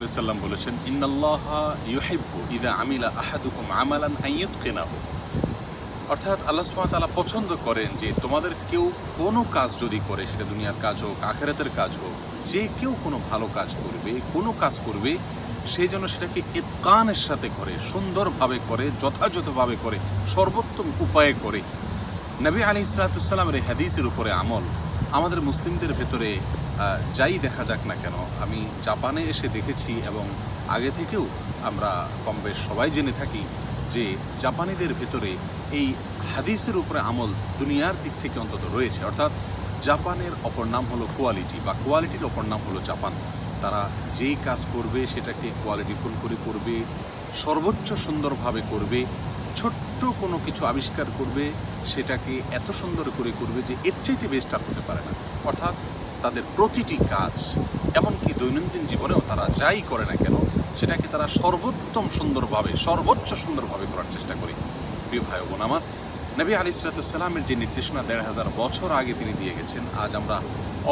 সাল্লাম বলেছেন, ইন্নাল্লাহা ইউহিব্বু ইদা আমিলা আহাদুকুম আমালান আইয়ুতকিনাহু অর্থাৎ আল্লাহ তাআলা পছন্দ করেন যে তোমাদের কেউ কোনো কাজ যদি করে, সেটা দুনিয়ার কাজ হোক, আখেরাতের কাজ হোক, যে কেউ কোনো ভালো কাজ করবে, কোনো কাজ করবে সেই জন্য সেটাকে ইতকানের সাথে করে, সুন্দরভাবে করে, যথাযথভাবে করে, সর্বোত্তম উপায়ে করে। নবী আলী ইসলাতুসাল্লামের এই হাদিসের উপরে আমল আমাদের মুসলিমদের ভেতরে যাই দেখা যাক না কেন, আমি জাপানে এসে দেখেছি এবং আগে থেকেও আমরা কম বেশ সবাই জেনে থাকি যে জাপানিদের ভেতরে এই হাদিসের উপরে আমল দুনিয়ার দিক থেকে অন্তত রয়েছে। অর্থাৎ জাপানের অপর নাম হলো কোয়ালিটি বা কোয়ালিটির অপর নাম হলো জাপান। তারা যেই কাজ করবে সেটাকে কোয়ালিটিফুল করে করবে সর্বোচ্চ সুন্দরভাবে করবে ছোট্ট কোনো কিছু আবিষ্কার করবে, সেটাকে এত সুন্দর করে করবে যে এর চাইতে বেস্ট আর হতে পারে না। অর্থাৎ তাদের প্রতিটি কাজ, এমনকি দৈনন্দিন জীবনেও তারা যাই করে না কেন, সেটাকে তারা সর্বোত্তম সুন্দরভাবে, সর্বোচ্চ সুন্দরভাবে করার চেষ্টা করে। প্রিয় ভাই বোন আমার, নবী আলি সালাতামের যে নির্দেশনা দেড় হাজার বছর আগে তিনি দিয়ে গেছেন, আজ আমরা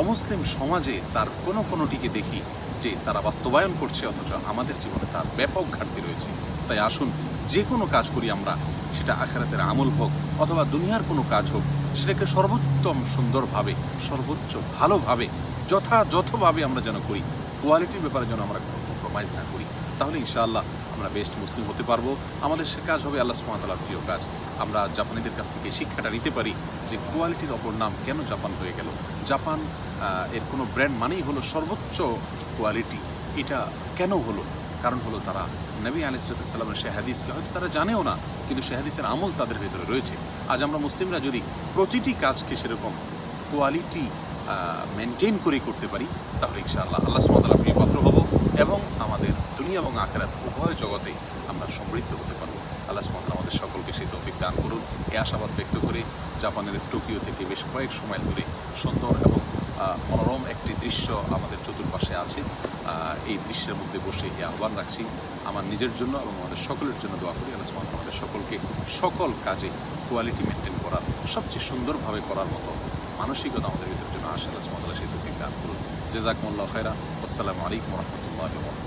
অমুসলিম সমাজে তার কোনো কোনোটিকে দেখি যে তারা বাস্তবায়ন করছে, অথচ আমাদের জীবনে তার ব্যাপক ঘাটতি রয়েছে। তাই আসুন যে কোনো কাজ করি আমরা, সেটা আখেরাতের আমল হোক অথবা দুনিয়ার কোনো কাজ হোক, সেটাকে সর্বোত্তম সুন্দরভাবে, সর্বোচ্চ ভালোভাবে, যথাযথভাবে আমরা যেন করি কোয়ালিটির ব্যাপারে যেন আমরা কোনো কম্প্রোমাইজ না করি, তাহলে ইনশাআল্লাহ আমরা বেস্ট মুসলিম হতে পারব। আমাদের সে কাজ হবে আল্লাহ সুমাতালার প্রিয় কাজ। আমরা জাপানিদের কাছ থেকে শিক্ষাটা নিতে পারি যে কোয়ালিটির অপর নাম কেন জাপান হয়ে গেল। জাপান এর কোনো ব্র্যান্ড মানেই হলো সর্বোচ্চ কোয়ালিটি এটা কেন হলো? কারণ হলো তারা নবী আলিসাল্লামের সে হাদিসকে হয়তো তারা জানেও না, কিন্তু সে হাদিসের আমল তাদের ভেতরে রয়েছে। আজ আমরা মুসলিমরা যদি প্রতিটি কাজকে সেরকম কোয়ালিটি মেনটেন করে করতে পারি, তাহলে ইনশাআল্লাহ আল্লাহ সুমতাল্লাহ প্রিয় পাত্র হব এবং আমাদের দুনিয়া এবং আখেরাত উভয় জগতে আমরা সমৃদ্ধ হতে পারব। আল্লাহ সুমতাল্লাহ আমাদের সকলকে সেই তৌফিক দান করুন। এ আশাবাদ ব্যক্ত করে জাপানের টোকিও থেকে বেশ কয়েক সময় ধরে সুন্দর এবং মনোরম একটি দৃশ্য আমাদের চতুর্পাশে আছে। এই দৃশ্যের মধ্যে বসে এই আহ্বান রাখছি আমার নিজের জন্য এবং আমাদের সকলের জন্য দোয়া করি। আলোচনা আমাদের সকলকে সকল কাজে কোয়ালিটি মেনটেন করার, সবচেয়ে সুন্দরভাবে করার মতো মানসিকতা আমাদের ভিতরের জন্য আসে। ওয়া তাআলা সেই তৌফিক দান করুন। জেজাকমুল্লাহ খাইরা আসসালামু আলাইকুম রহমতুল্লাহ